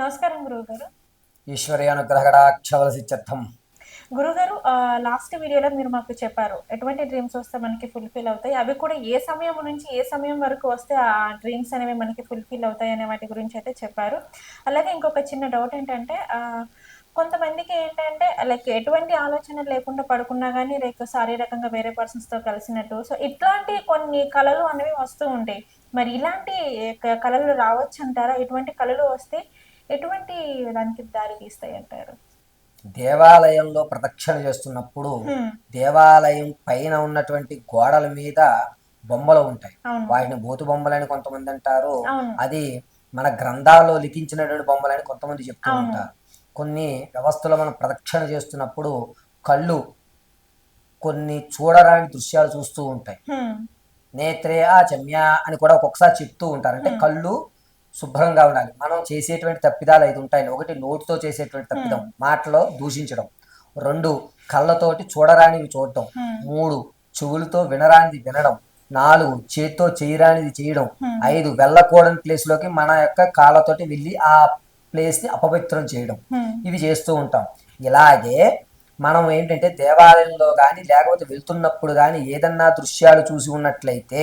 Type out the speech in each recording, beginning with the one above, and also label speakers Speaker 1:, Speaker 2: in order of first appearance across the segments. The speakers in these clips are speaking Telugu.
Speaker 1: నమస్కారం గురువు గారు
Speaker 2: ఈశ్వర్య అనుగ్రహకటాక్షవలసిత్యర్థం
Speaker 1: గురుగారు లాస్ట్ వీడియోలో మీరు మాకు చెప్పారు ఎటువంటి డ్రీమ్స్ వస్తే మనకి ఫుల్ఫిల్ అవుతాయి? అవి కూడా ఏ సమయం నుంచి ఏ సమయం వరకు వస్తే ఆ డ్రీమ్స్ అనేవి మనకి ఫుల్ఫిల్ అవుతాయి అనే వాటి గురించి అయితే చెప్పారు. అలాగే ఇంకొక చిన్న డౌట్ ఏంటంటే కొంతమందికి ఏంటంటే లైక్ ఎటువంటి ఆలోచన లేకుండా పడుకున్నా కానీ లైక్ శారీరకంగా వేరే పర్సన్స్తో కలిసినట్టు. సో ఇట్లాంటి కొన్ని కళలు అనేవి వస్తూ ఉంటాయి. మరి ఇలాంటి కళలు రావచ్చు అంటారా ఇటువంటి కళలు వస్తే ఎటువంటి దానికి దారి తీస్తాయి అంటారు
Speaker 2: దేవాలయంలో ప్రదక్షిణ చేస్తున్నప్పుడు దేవాలయం పైన ఉన్నటువంటి గోడల మీద బొమ్మలు ఉంటాయి. వాటిని బూతు బొమ్మలని కొంతమంది అంటారు. అది మన గ్రంథాల్లో లిఖించినటువంటి బొమ్మలని కొంతమంది చెప్తూ. ఉంటారు. కొన్ని వ్యవస్థలో మనం ప్రదక్షిణ చేస్తున్నప్పుడు కళ్ళు కొన్ని చూడరాని దృశ్యాలు చూస్తూ ఉంటాయి. నేత్రే ఆ చమ్య అని కూడా ఒక్కొక్కసారి చెప్తూ ఉంటారు. అంటే కళ్ళు శుభ్రంగా ఉండాలి మనం చేసేటువంటి తప్పిదాలు ఐదు ఉంటాయి ఒకటి నోటితో చేసేటువంటి తప్పిదం. మాటలో దూషించడం. రెండు కళ్ళతోటి చూడరానివి చూడటం. మూడు చెవులతో వినరానిది వినడం. నాలుగు చేత్తో చేయరానిది చేయడం. ఐదు వెళ్ళకూడని ప్లేస్లోకి మన యొక్క కాళ్ళతోటి వెళ్ళి ఆ ప్లేస్ని అపవిత్రం చేయడం. ఇవి చేస్తూ ఉంటాం. ఇలాగే మనం ఏంటంటే దేవాలయంలో కానీ లేకపోతే వెళ్తున్నప్పుడు కానీ ఏదన్నా దృశ్యాలు చూసి ఉన్నట్లయితే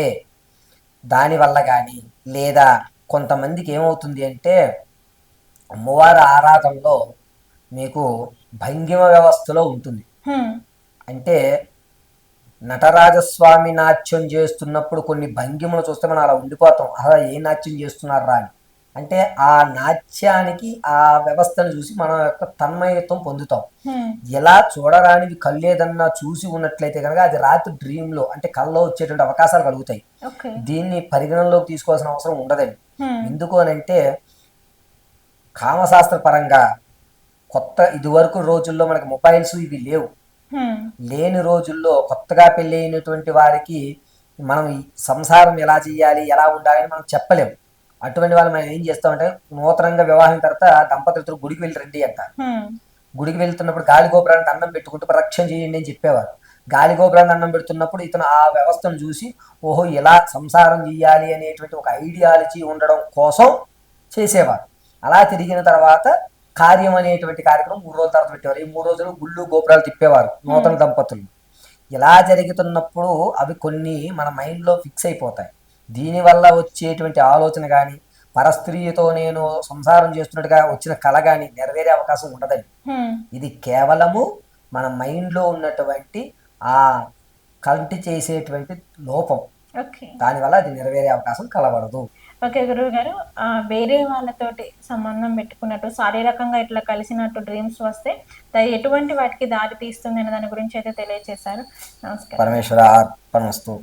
Speaker 2: దానివల్ల కానీ లేదా కొంతమందికి ఏమవుతుంది అంటే అమ్మవారి ఆరాధనలో మీకు భంగిమ వ్యవస్థలో ఉంటుంది. అంటే నటరాజస్వామి నాట్యం చేస్తున్నప్పుడు కొన్ని భంగిమలు చూస్తే మనం అలా ఉండిపోతాం. అలా ఏ నాట్యం చేస్తున్నారా అని. అంటే ఆ నాట్యానికి ఆ వ్యవస్థను చూసి మన యొక్క తన్మయత్వం పొందుతాం. ఎలా చూడరానివి కళ్ళు ఏదన్నా చూసి ఉన్నట్లయితే కనుక అది రాత్రి డ్రీమ్లో అంటే కల్లో వచ్చేటువంటి అవకాశాలు కలుగుతాయి. దీన్ని పరిగణనలోకి తీసుకోవాల్సిన అవసరం ఉండదండి. ఎందుకు అని అంటే కామశాస్త్ర పరంగా కొత్త ఇదివరకు రోజుల్లో మనకి మొబైల్స్ ఇవి లేవు. లేని రోజుల్లో కొత్తగా పెళ్ళి అయినటువంటి వారికి మనం సంసారం ఎలా చేయాలి ఎలా ఉండాలి అని మనం చెప్పలేము. అటువంటి వాళ్ళు మనం ఏం చేస్తామంటే నూతనంగా వివాహం తర్వాత దంపతులతో గుడికి వెళ్ళి రండి అంటారు.
Speaker 1: హ్మ్,
Speaker 2: గుడికి వెళ్తున్నప్పుడు గాలి గోపురానికి అన్నం పెట్టుకుంటూ ప్రదక్షిణ చేయండి అని చెప్పేవారు. గాలి గోపురానికి అన్నం పెడుతున్నప్పుడు ఇతను ఆ వ్యవస్థను చూసి ఓహో ఎలా సంసారం చేయాలి అనేటువంటి ఒక ఐడియాలజీ ఉండడం కోసం చేసేవారు. అలా తిరిగిన తర్వాత కార్యం అనేటువంటి కార్యక్రమం మూడు రోజుల తర్వాత పెట్టేవారు. ఈ మూడు రోజులు గుళ్ళు గోపురాలు తిప్పేవారు నూతన దంపతులు. ఇలా జరుగుతున్నప్పుడు అవి కొన్ని మన మైండ్లో ఫిక్స్ అయిపోతాయి. దీనివల్ల వచ్చేటువంటి ఆలోచన కానీ పరస్త్రీతో నేను సంసారం చేస్తున్నట్టుగా వచ్చిన కళ కానీ నెరవేరే అవకాశం ఉండదండి. ఇది కేవలము మన మైండ్లో ఉన్నటువంటి ఆ కంటి చేసేటువంటి లోపం.
Speaker 1: ఓకే.
Speaker 2: దానివల్ల అది నెరవేరే అవకాశం కలబడదు
Speaker 1: ఓకే గురువు గారు వేరే వాళ్ళతోటి సంబంధం పెట్టుకున్నట్టు శారీరకంగా ఇట్లా కలిసినట్టు డ్రీమ్స్ వస్తే ఎటువంటి వాటికి దారి తీస్తుంది అనే దాని గురించి అయితే తెలియజేశారు నమస్కారం.
Speaker 2: పరమేశ్వర అర్పణస్తు